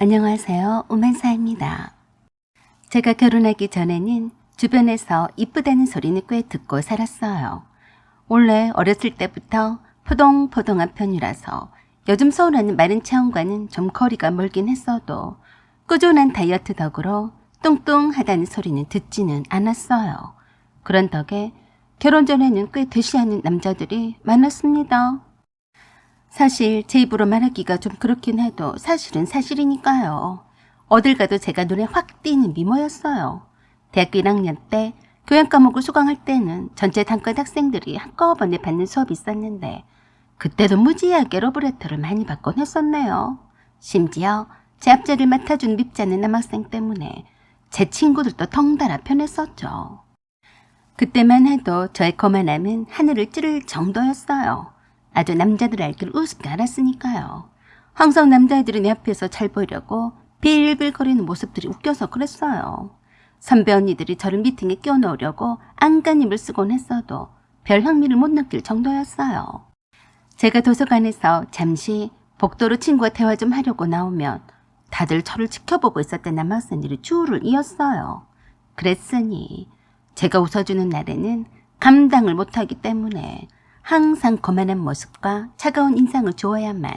안녕하세요. 우만사입니다. 제가 결혼하기 전에는 주변에서 이쁘다는 소리는 꽤 듣고 살았어요. 원래 어렸을 때부터 포동포동한 편이라서 요즘 서울하는 마른 체형과는 좀 거리가 멀긴 했어도 꾸준한 다이어트 덕으로 뚱뚱하다는 소리는 듣지는 않았어요. 그런 덕에 결혼 전에는 꽤 대시하는 남자들이 많았습니다. 사실 제 입으로 말하기가 좀 그렇긴 해도 사실은 사실이니까요. 어딜 가도 제가 눈에 확 띄는 미모였어요. 대학교 1학년 때 교양 과목을 수강할 때는 전체 단과 학생들이 한꺼번에 받는 수업이 있었는데 그때도 무지하게 러브레터를 많이 받곤 했었네요. 심지어 제 앞자리를 맡아준 밉지않은 남학생 때문에 제 친구들도 덩달아 편했었죠. 그때만 해도 저의 거만함은 하늘을 찌를 정도였어요. 아주 남자들 알기를 우습게 알았으니까요. 항상 남자애들이 내 앞에서 잘 보이려고 빌빌거리는 모습들이 웃겨서 그랬어요. 선배 언니들이 저를 미팅에 끼워 넣으려고 안간힘을 쓰곤 했어도 별 흥미를 못 느낄 정도였어요. 제가 도서관에서 잠시 복도로 친구와 대화 좀 하려고 나오면 다들 저를 지켜보고 있었던 남학생들이 줄을 이었어요. 그랬으니 제가 웃어주는 날에는 감당을 못하기 때문에 항상 거만한 모습과 차가운 인상을 주어야만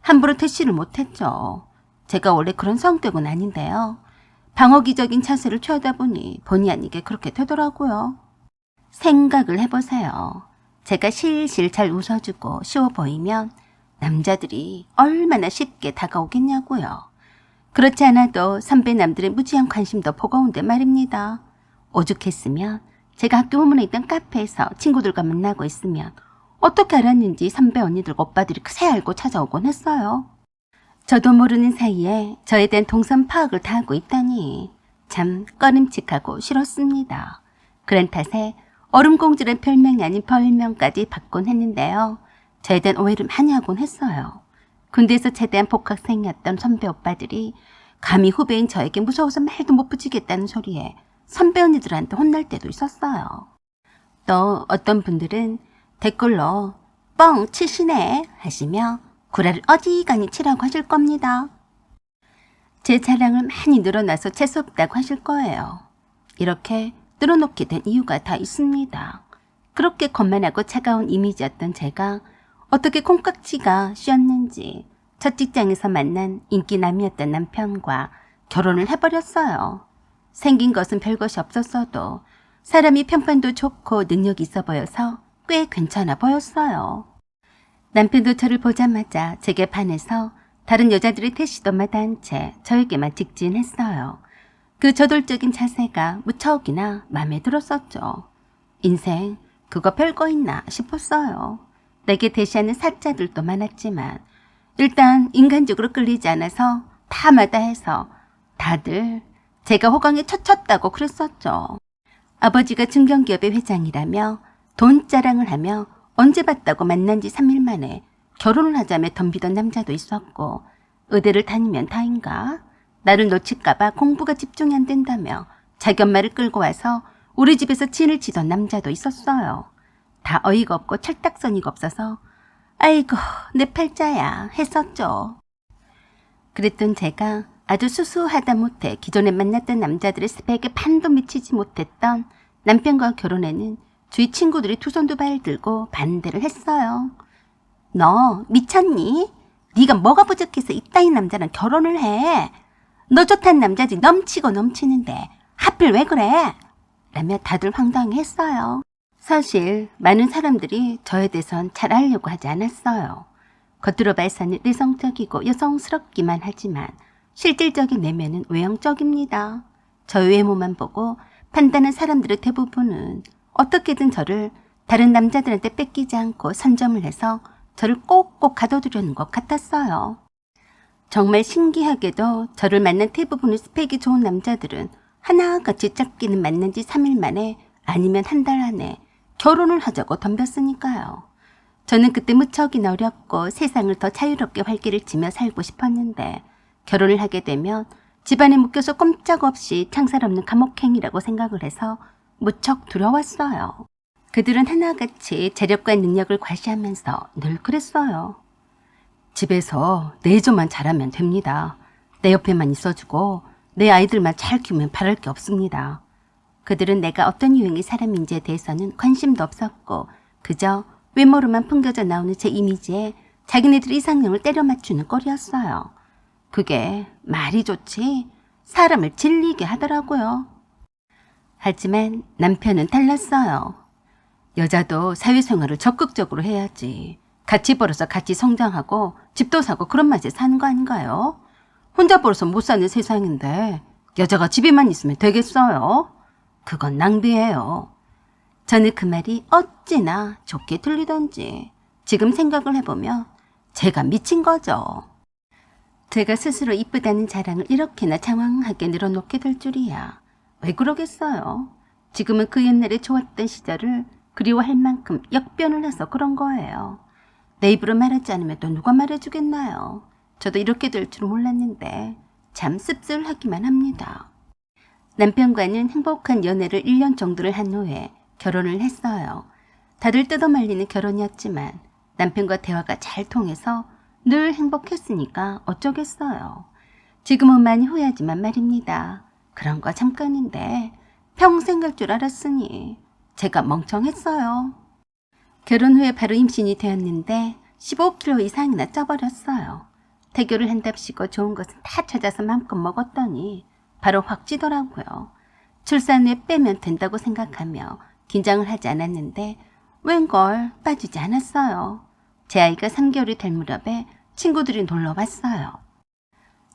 함부로 퇴시를 못했죠. 제가 원래 그런 성격은 아닌데요. 방어기적인 자세를 취하다 보니 본의 아니게 그렇게 되더라고요. 생각을 해보세요. 제가 실실 잘 웃어주고 쉬워 보이면 남자들이 얼마나 쉽게 다가오겠냐고요. 그렇지 않아도 선배 남들의 무지한 관심도 버거운데 말입니다. 오죽했으면 제가 학교 후문에 있던 카페에서 친구들과 만나고 있으면 어떻게 알았는지 선배 언니들 오빠들이 그새 알고 찾아오곤 했어요. 저도 모르는 사이에 저에 대한 동선 파악을 다 하고 있다니 참 꺼림칙하고 싫었습니다. 그런 탓에 얼음공주란 별명이 아닌 별명까지 받곤 했는데요. 저에 대한 오해를 많이 하곤 했어요. 군대에서 최대한 복학생이었던 선배 오빠들이 감히 후배인 저에게 무서워서 말도 못 붙이겠다는 소리에 선배 언니들한테 혼날 때도 있었어요. 또 어떤 분들은 댓글로 뻥 치시네 하시며 구라를 어지간히 치라고 하실 겁니다. 제 자랑을 많이 늘어나서 재수없다고 하실 거예요. 이렇게 늘어놓게 된 이유가 다 있습니다. 그렇게 거만하고 차가운 이미지였던 제가 어떻게 콩깍지가 씌었는지 첫 직장에서 만난 인기남이었던 남편과 결혼을 해버렸어요. 생긴 것은 별것이 없었어도 사람이 평판도 좋고 능력이 있어 보여서 꽤 괜찮아 보였어요. 남편도 저를 보자마자 제게 반해서 다른 여자들의 태시도 마다한 채 저에게만 직진했어요. 그 저돌적인 자세가 무척이나 마음에 들었었죠. 인생 그거 별거 있나 싶었어요. 내게 대시하는 사자들도 많았지만 일단 인간적으로 끌리지 않아서 다 마다해서 다들 제가 호강에 처쳤다고 그랬었죠. 아버지가 중견기업의 회장이라며 돈 자랑을 하며 언제 봤다고 만난 지 3일 만에 결혼을 하자며 덤비던 남자도 있었고 의대를 다니면 다인가 나를 놓칠까봐 공부가 집중이 안 된다며 자기 엄마를 끌고 와서 우리 집에서 진을 치던 남자도 있었어요. 다 어이가 없고 철딱서니가 없어서 아이고 내 팔자야 했었죠. 그랬던 제가 아주 수수하다 못해 기존에 만났던 남자들의 스펙에 반도 미치지 못했던 남편과 결혼에는 주위 친구들이 두손두발 들고 반대를 했어요. 너 미쳤니? 네가 뭐가 부족해서 이따위 남자랑 결혼을 해? 너 좋다는 남자지 넘치고 넘치는데 하필 왜 그래? 라며 다들 황당했어요. 사실 많은 사람들이 저에 대해선 잘 알려고 하지 않았어요. 겉으로 봐서는 내성적이고 여성스럽기만 하지만 실질적인 내면은 외형적입니다. 저 외모만 보고 판단한 사람들의 대부분은 어떻게든 저를 다른 남자들한테 뺏기지 않고 선점을 해서 저를 꼭꼭 가둬두려는 것 같았어요. 정말 신기하게도 저를 만난 대부분의 스펙이 좋은 남자들은 하나같이 짝기는 만난 지 3일 만에 아니면 한 달 안에 결혼을 하자고 덤볐으니까요. 저는 그때 무척이나 어렵고 세상을 더 자유롭게 활기를 치며 살고 싶었는데 결혼을 하게 되면 집안에 묶여서 꼼짝없이 창살 없는 감옥행이라고 생각을 해서 무척 두려웠어요. 그들은 하나같이 재력과 능력을 과시하면서 늘 그랬어요. 집에서 내조만 잘하면 됩니다. 내 옆에만 있어주고 내 아이들만 잘 키우면 바랄 게 없습니다. 그들은 내가 어떤 유형의 사람인지에 대해서는 관심도 없었고 그저 외모로만 풍겨져 나오는 제 이미지에 자기네들 이상형을 때려 맞추는 꼴이었어요. 그게 말이 좋지 사람을 질리게 하더라고요. 하지만 남편은 달랐어요. 여자도 사회생활을 적극적으로 해야지. 같이 벌어서 같이 성장하고 집도 사고 그런 맛에 사는 거 아닌가요? 혼자 벌어서 못 사는 세상인데 여자가 집에만 있으면 되겠어요? 그건 낭비예요. 저는 그 말이 어찌나 좋게 들리던지 지금 생각을 해보면 제가 미친 거죠. 제가 스스로 이쁘다는 자랑을 이렇게나 장황하게 늘어놓게 될 줄이야. 왜 그러겠어요? 지금은 그 옛날에 좋았던 시절을 그리워할 만큼 역변을 해서 그런 거예요. 내 입으로 말하지 않으면 또 누가 말해주겠나요? 저도 이렇게 될 줄 몰랐는데 참 씁쓸하기만 합니다. 남편과는 행복한 연애를 1년 정도를 한 후에 결혼을 했어요. 다들 뜯어말리는 결혼이었지만 남편과 대화가 잘 통해서 늘 행복했으니까 어쩌겠어요. 지금은 많이 후회하지만 말입니다. 그런 거 잠깐인데 평생 갈 줄 알았으니 제가 멍청했어요. 결혼 후에 바로 임신이 되었는데 15kg 이상이나 쪄버렸어요. 태교를 한답시고 좋은 것은 다 찾아서 마음껏 먹었더니 바로 확 찌더라고요. 출산 후에 빼면 된다고 생각하며 긴장을 하지 않았는데 웬걸 빠지지 않았어요. 제 아이가 3개월이 될 무렵에 친구들이 놀러 왔어요.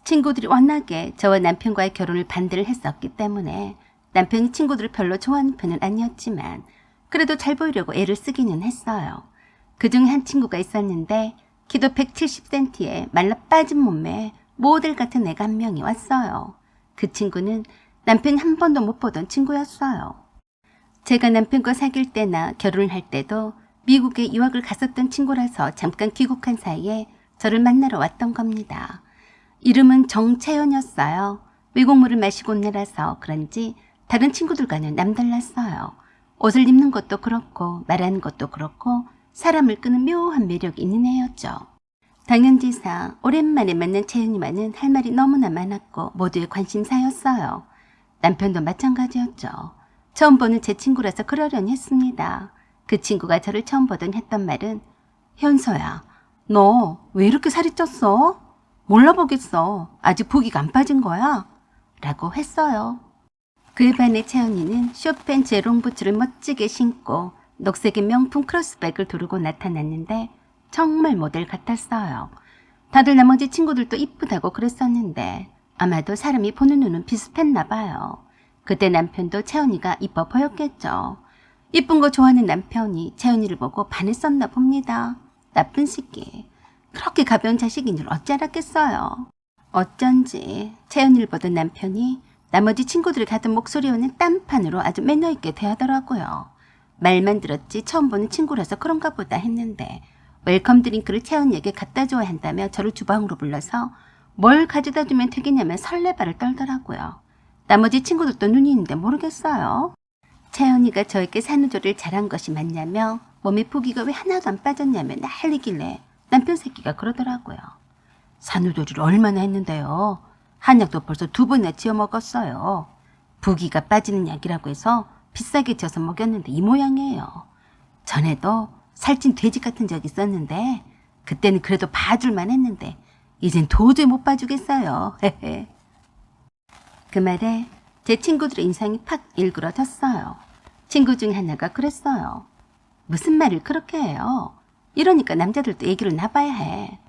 친구들이 워낙에 저와 남편과의 결혼을 반대를 했었기 때문에 남편이 친구들을 별로 좋아하는 편은 아니었지만 그래도 잘 보이려고 애를 쓰기는 했어요. 그 중에 한 친구가 있었는데 키도 170cm에 말라 빠진 몸매 모델 같은 애가 한 명이 왔어요. 그 친구는 남편이 한 번도 못 보던 친구였어요. 제가 남편과 사귈 때나 결혼을 할 때도 미국에 유학을 갔었던 친구라서 잠깐 귀국한 사이에 저를 만나러 왔던 겁니다. 이름은 정채연이었어요. 외국물을 마시고 온 애라서 그런지 다른 친구들과는 남달랐어요. 옷을 입는 것도 그렇고 말하는 것도 그렇고 사람을 끄는 묘한 매력이 있는 애였죠. 당연지사 오랜만에 만난 채연이와는 할 말이 너무나 많았고 모두의 관심사였어요. 남편도 마찬가지였죠. 처음 보는 제 친구라서 그러려니 했습니다. 그 친구가 저를 처음 보던 했던 말은 현서야, 너 왜 이렇게 살이 쪘어? 몰라보겠어. 아직 부기가 안 빠진 거야? 라고 했어요. 그에 반해 채연이는 쇼펜 제롱 부츠를 멋지게 신고 녹색의 명품 크로스백을 두르고 나타났는데 정말 모델 같았어요. 다들 나머지 친구들도 이쁘다고 그랬었는데 아마도 사람이 보는 눈은 비슷했나 봐요. 그때 남편도 채연이가 이뻐 보였겠죠. 이쁜 거 좋아하는 남편이 채연이를 보고 반했었나 봅니다. 나쁜 새끼. 그렇게 가벼운 자식인 줄 어찌 알았겠어요. 어쩐지 채연이를 보던 남편이 나머지 친구들이 가든 목소리와는 딴판으로 아주 매너 있게 대하더라고요. 말만 들었지 처음 보는 친구라서 그런가 보다 했는데 웰컴 드링크를 채연이에게 갖다 줘야 한다며 저를 주방으로 불러서 뭘 가져다 주면 되겠냐며 설레발을 떨더라고요. 나머지 친구들도 눈이 있는데 모르겠어요. 채연이가 저에게 산후조리를 잘한 것이 맞냐며 몸에 부기가 왜 하나도 안 빠졌냐며 난리길래 남편 새끼가 그러더라고요. 산후조리를 얼마나 했는데요. 한약도 벌써 두 번이나 지어 먹었어요. 부기가 빠지는 약이라고 해서 비싸게 지어서 먹였는데 이 모양이에요. 전에도 살찐 돼지 같은 적이 있었는데 그때는 그래도 봐줄만 했는데 이젠 도저히 못 봐주겠어요. 그 말에 제 친구들의 인상이 팍 일그러졌어요. 친구 중 하나가 그랬어요. 무슨 말을 그렇게 해요? 이러니까 남자들도 얘기를 나봐야 해.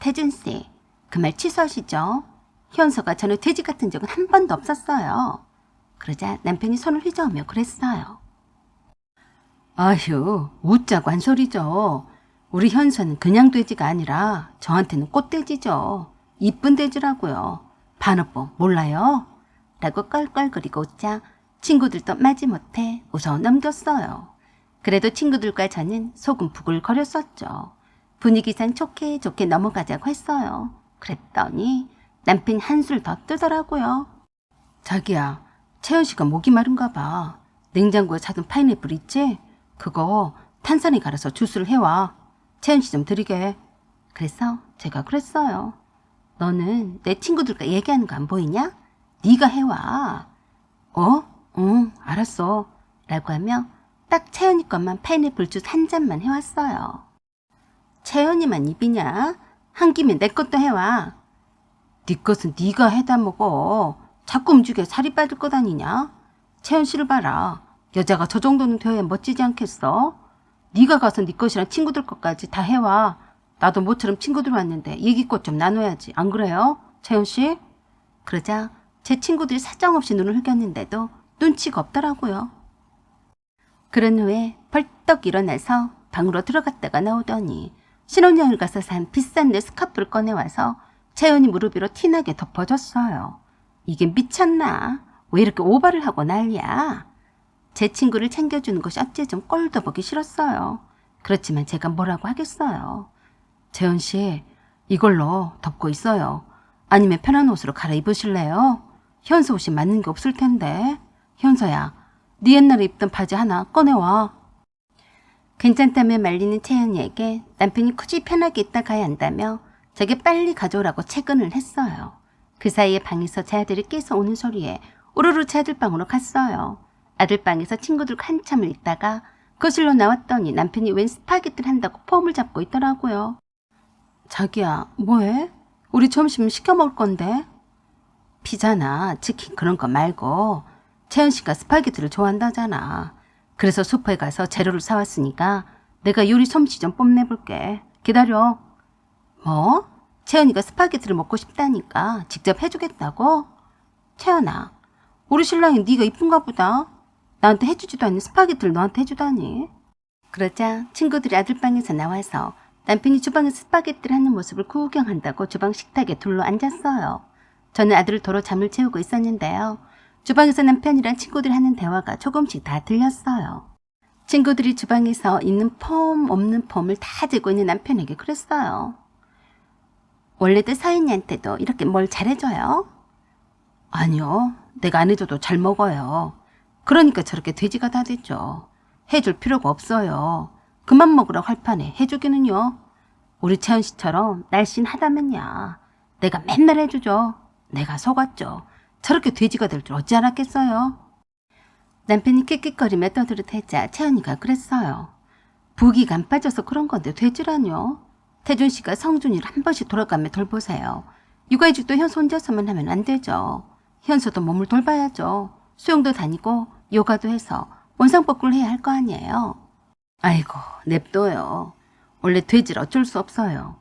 태준 씨, 그 말 취소하시죠. 현서가 전에 돼지 같은 적은 한 번도 없었어요. 그러자 남편이 손을 휘저으며 그랬어요. 아휴, 웃자고 한 소리죠. 우리 현서는 그냥 돼지가 아니라 저한테는 꽃돼지죠. 이쁜 돼지라고요. 반어법 몰라요? 라고 껄껄거리고 웃자 친구들도 마지못해 웃어 넘겼어요. 그래도 친구들과 저는 속은 부글거렸었죠. 분위기상 좋게 좋게 넘어가자고 했어요. 그랬더니 남편이 한술 더 뜨더라고요. 자기야, 채연 씨가 목이 마른가 봐. 냉장고에 사둔 파인애플 있지? 그거 탄산에 갈아서 주스를 해와. 채연 씨 좀 드리게. 그래서 제가 그랬어요. 너는 내 친구들과 얘기하는 거 안 보이냐? 네가 해와. 어? 응, 알았어. 라고 하며 딱 채연이 것만 파인애플 주스 한 잔만 해왔어요. 채연이만 입이냐? 한 김에 내 것도 해와. 네 것은 네가 해다 먹어. 자꾸 움직여 살이 빠질 것 아니냐? 채연 씨를 봐라. 여자가 저 정도는 되어야 멋지지 않겠어? 네가 가서 네 것이랑 친구들 것까지 다 해와. 나도 모처럼 친구들 왔는데 얘기꽃 좀 나눠야지. 안 그래요? 채연 씨? 그러자 제 친구들이 사정없이 눈을 흘겼는데도 눈치가 없더라고요. 그런 후에 벌떡 일어나서 방으로 들어갔다가 나오더니 신혼여행 가서 산 비싼 내 스카프를 꺼내와서 채연이 무릎 위로 티나게 덮어줬어요. 이게 미쳤나? 왜 이렇게 오바를 하고 난리야? 제 친구를 챙겨주는 것이 어째 좀 꼴도 보기 싫었어요. 그렇지만 제가 뭐라고 하겠어요. 재현 씨, 이걸로 덮고 있어요. 아니면 편한 옷으로 갈아입으실래요? 현서 옷이 맞는 게 없을 텐데. 현서야, 네 옛날에 입던 바지 하나 꺼내와. 괜찮다며 말리는 채연이에게 남편이 굳이 편하게 있다 가야 한다며 저게 빨리 가져오라고 채근을 했어요. 그 사이에 방에서 제 아들이 깨서 오는 소리에 우르르 제 아들 방으로 갔어요. 아들 방에서 친구들과 한참을 있다가 거실로 나왔더니 남편이 웬 스파게티를 한다고 폼을 잡고 있더라고요. 자기야, 뭐해? 우리 점심 시켜 먹을 건데. 피자나 치킨 그런 거 말고 채연 씨가 스파게티를 좋아한다잖아. 그래서 슈퍼에 가서 재료를 사왔으니까 내가 요리 솜씨 좀 뽐내볼게. 기다려. 뭐? 채연이가 스파게티를 먹고 싶다니까 직접 해주겠다고? 채연아, 우리 신랑이 네가 이쁜가 보다. 나한테 해주지도 않는 스파게티를 너한테 해주다니. 그러자 친구들이 아들방에서 나와서 남편이 주방에서 스파게티를 하는 모습을 구경한다고 주방 식탁에 둘러 앉았어요. 저는 아들을 도로 잠을 채우고 있었는데요. 주방에서 남편이랑 친구들이 하는 대화가 조금씩 다 들렸어요. 친구들이 주방에서 있는 폼 없는 폼을 다 재고 있는 남편에게 그랬어요. 원래도 서인이한테도 이렇게 뭘 잘해줘요? 아니요. 내가 안 해줘도 잘 먹어요. 그러니까 저렇게 돼지가 다 됐죠. 해줄 필요가 없어요. 그만 먹으라고 할 판에 해주기는요. 우리 채연 씨처럼 날씬하다면야. 내가 맨날 해주죠. 내가 속았죠. 저렇게 돼지가 될 줄 어찌 알았겠어요. 남편이 킥킥거리며 떠들어대자 채연이가 그랬어요. 부기가 안 빠져서 그런 건데 돼지라뇨. 태준 씨가 성준이를 한 번씩 돌아가며 돌보세요. 육아휴직도 현수 혼자서만 하면 안 되죠. 현수도 몸을 돌봐야죠. 수영도 다니고 요가도 해서 원상복구를 해야 할 거 아니에요. 아이고 냅둬요. 원래 돼질 어쩔 수 없어요.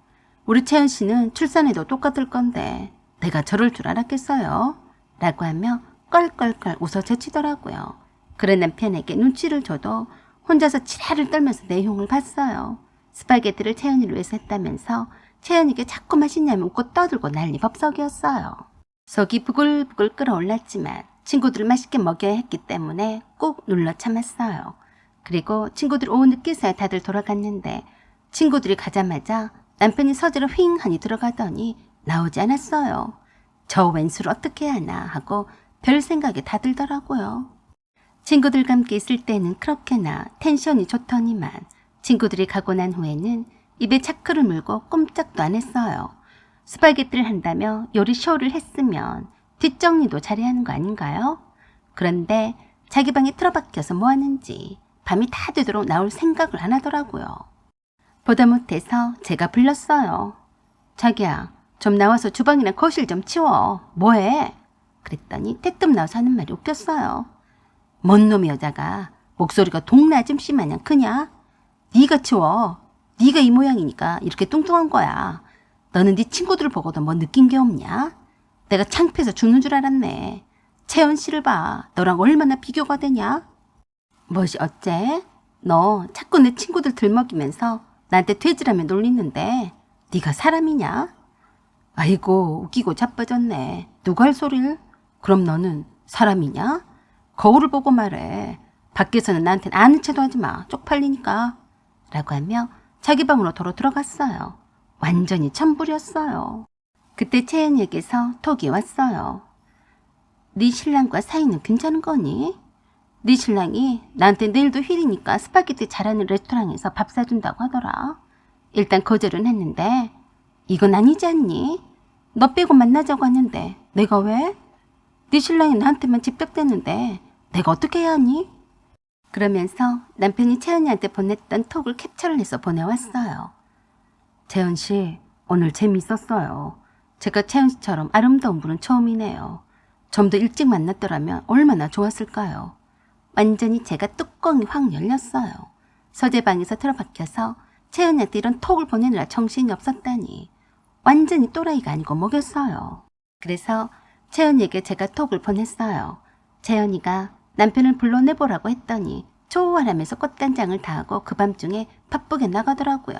우리 채연 씨는 출산해도 똑같을 건데 내가 저럴 줄 알았겠어요? 라고 하며 껄껄껄 웃어 제치더라고요. 그런 남편에게 눈치를 줘도 혼자서 지랄을 떨면서 내용을 봤어요. 스파게티를 채연이를 위해서 했다면서 채연이게 자꾸 맛있냐며 웃고 떠들고 난리 법석이었어요. 속이 부글부글 끓어올랐지만 친구들을 맛있게 먹여야 했기 때문에 꾹 눌러 참았어요. 그리고 친구들 오후 늦게서야 다들 돌아갔는데 친구들이 가자마자 남편이 서재로 휑하니 들어가더니 나오지 않았어요. 저 왼수를 어떻게 하나 하고 별 생각이 다 들더라고요. 친구들과 함께 있을 때는 그렇게나 텐션이 좋더니만 친구들이 가고 난 후에는 입에 차크를 물고 꼼짝도 안 했어요. 스파게티를 한다며 요리 쇼를 했으면 뒷정리도 잘해야 하는 거 아닌가요? 그런데 자기 방에 틀어박혀서 뭐 하는지 밤이 다 되도록 나올 생각을 안 하더라고요. 보다 못해서 제가 불렀어요. 자기야, 좀 나와서 주방이나 거실 좀 치워. 뭐해? 그랬더니 대뜸 나와서 하는 말이 웃겼어요. 뭔 놈의 여자가 목소리가 동네 아줌씨 마냥 크냐? 네가 치워. 네가 이 모양이니까 이렇게 뚱뚱한 거야. 너는 네 친구들을 보고도 뭐 느낀 게 없냐? 내가 창피해서 죽는 줄 알았네. 채연 씨를 봐. 너랑 얼마나 비교가 되냐? 뭐지 어째? 너 자꾸 내 친구들 들먹이면서 나한테 돼지라며 놀리는데 네가 사람이냐? 아이고 웃기고 자빠졌네. 누가 할 소리를? 그럼 너는 사람이냐? 거울을 보고 말해. 밖에서는 나한텐 아는 체도 하지 마. 쪽팔리니까. 라고 하며 자기 방으로 도로 들어갔어요. 완전히 천불이었어요. 그때 채연이에게서 톡이 왔어요. 네 신랑과 사이는 괜찮은 거니? 네 신랑이 나한테 내일도 휴일이니까 스파게티 잘하는 레스토랑에서 밥 사준다고 하더라. 일단 거절은 했는데 이건 아니지 않니? 너 빼고 만나자고 하는데 내가 왜? 네 신랑이 나한테만 집착되는데 내가 어떻게 해야 하니? 그러면서 남편이 채연이한테 보냈던 톡을 캡처를 해서 보내왔어요. 채연 씨, 오늘 재미있었어요. 제가 채연 씨처럼 아름다운 분은 처음이네요. 좀 더 일찍 만났더라면 얼마나 좋았을까요? 완전히 제가 뚜껑이 확 열렸어요. 서재방에서 틀어박혀서 채연이한테 이런 톡을 보내느라 정신이 없었다니. 완전히 또라이가 아니고 뭐겠어요. 그래서 채연이에게 제가 톡을 보냈어요. 채연이가 남편을 불러내보라고 했더니 좋아하면서 꽃단장을 다 하고 그 밤중에 바쁘게 나가더라고요.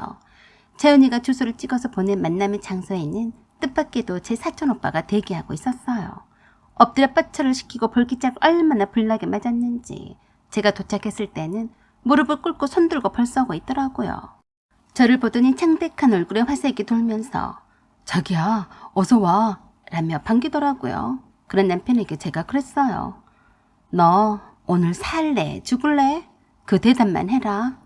채연이가 주소를 찍어서 보낸 만남의 장소에는 뜻밖에도 제 사촌 오빠가 대기하고 있었어요. 엎드려 뻗쳐를 시키고 볼기짝 얼마나 불나게 맞았는지 제가 도착했을 때는 무릎을 꿇고 손들고 벌써고 있더라고요. 저를 보더니 창백한 얼굴에 화색이 돌면서 자기야 어서 와 라며 반기더라고요. 그런 남편에게 제가 그랬어요. 너 오늘 살래 죽을래? 그 대답만 해라.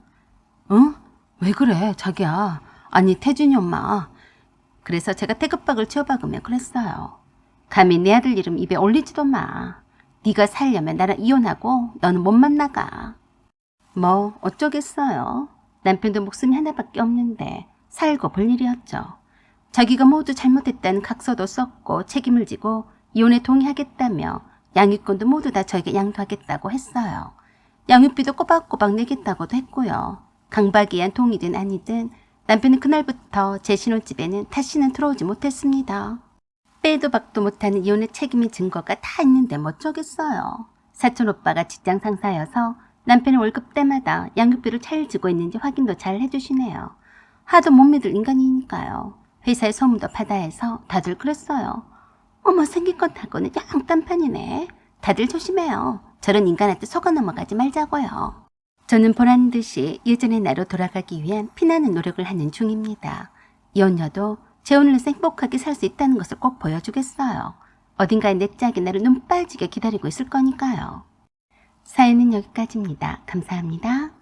응? 왜 그래 자기야? 아니 태준이 엄마. 그래서 제가 태극박을 치워박으며 그랬어요. 감히 내 아들 이름 입에 올리지도 마. 네가 살려면 나랑 이혼하고 너는 못 만나가. 뭐 어쩌겠어요. 남편도 목숨이 하나밖에 없는데 살고 볼 일이었죠. 자기가 모두 잘못했다는 각서도 썼고 책임을 지고 이혼에 동의하겠다며 양육권도 모두 다 저에게 양도하겠다고 했어요. 양육비도 꼬박꼬박 내겠다고도 했고요. 강박이한 동의든 아니든 남편은 그날부터 제 신혼집에는 다시는 들어오지 못했습니다. 빼도 박도 못하는 이혼의 책임의 증거가 다 있는데 뭐 어쩌겠어요. 사촌 오빠가 직장 상사여서 남편의 월급 때마다 양육비를 잘 주고 있는지 확인도 잘 해주시네요. 하도 못 믿을 인간이니까요. 회사에 소문도 받아 해서 다들 그랬어요. 어머 생긴 것 하고는 양딴판이네. 다들 조심해요. 저런 인간한테 속아 넘어가지 말자고요. 저는 보란 듯이 예전의 나로 돌아가기 위한 피나는 노력을 하는 중입니다. 제 오늘에서 행복하게 살 수 있다는 것을 꼭 보여주겠어요. 어딘가에 내 짝이 나를 눈 빠지게 기다리고 있을 거니까요. 사연은 여기까지입니다. 감사합니다.